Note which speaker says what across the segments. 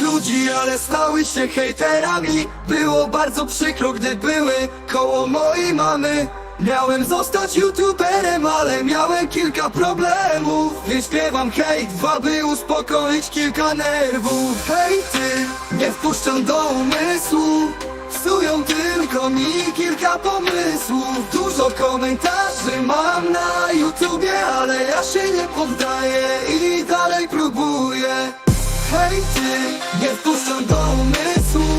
Speaker 1: ludzi, ale stały się hejterami. Było bardzo przykro, gdy były koło mojej mamy. Miałem zostać youtuberem, ale miałem kilka problemów. Więc śpiewam hejt, aby uspokoić kilka nerwów. Hejty nie wpuszczam do umysłu. Psują tylko mi kilka pomysłów. Dużo komentarzy mam na YouTubie Ale ja się nie poddaję i dalej próbuję Hejty nie wpuszczam do umysłu.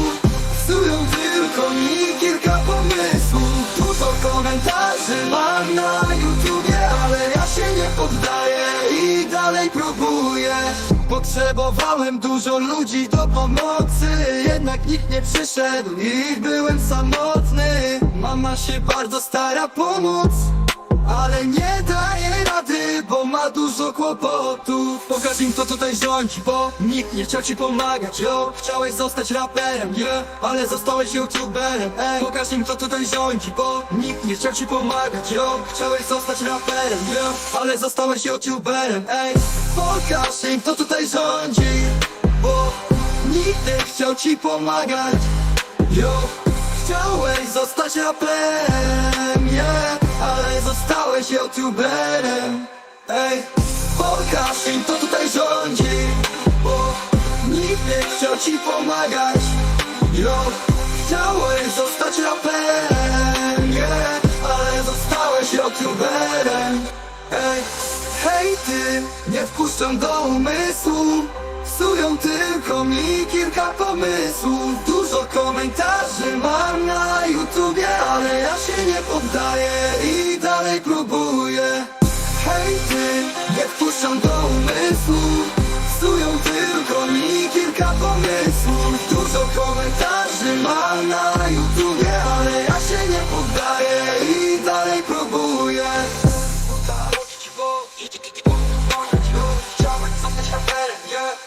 Speaker 1: Psują tylko mi kilka pomysłów. Dużo komentarzy mam na YouTubie Ale ja się nie poddaję i dalej próbuję. Potrzebowałem dużo ludzi do pomocy Jednak nikt nie przyszedł i byłem samotny. Mama się bardzo stara pomóc ale nie daje rady, bo ma dużo kłopotów Pokaż im kto tutaj rządzi, bo nikt nie chciał ci pomagać Yo, chciałeś zostać raperem, yeah, ale zostałeś youtuberem Ej, pokaż im kto tutaj rządzi, bo nikt nie chciał ci pomagać Yo, chciałeś zostać raperem, yeah, ale zostałeś youtuberem Ej, pokaż im kto tutaj rządzi, bo nikt nie chciał ci pomagać Yo, chciałeś zostać raperem, yeah, ale zostałeś youtuberem Ej, pokaż im kto tutaj rządzi? Bo nikt nie chciał ci pomagać. Yo, chciałeś zostać raperem, yeah, ale zostałeś youtuberem. Ej, hej ty, nie wpuszczam do umysłu. Psują tylko mi kilka pomysłów. Dużo komentarzy mam na YouTubie Ale ja się nie poddaję Zapraszam do umysłu Psują tylko mi kilka pomysłów. Dużo komentarzy ma na YouTubie Ale ja się nie poddaję i dalej próbuję.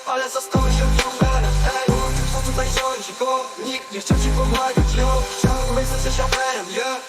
Speaker 1: Ale zostałeś od numerem, ej Kto tutaj rządzi, bo nikt nie chciał ci pomagać, yo Chciałbym być z aferem, yeah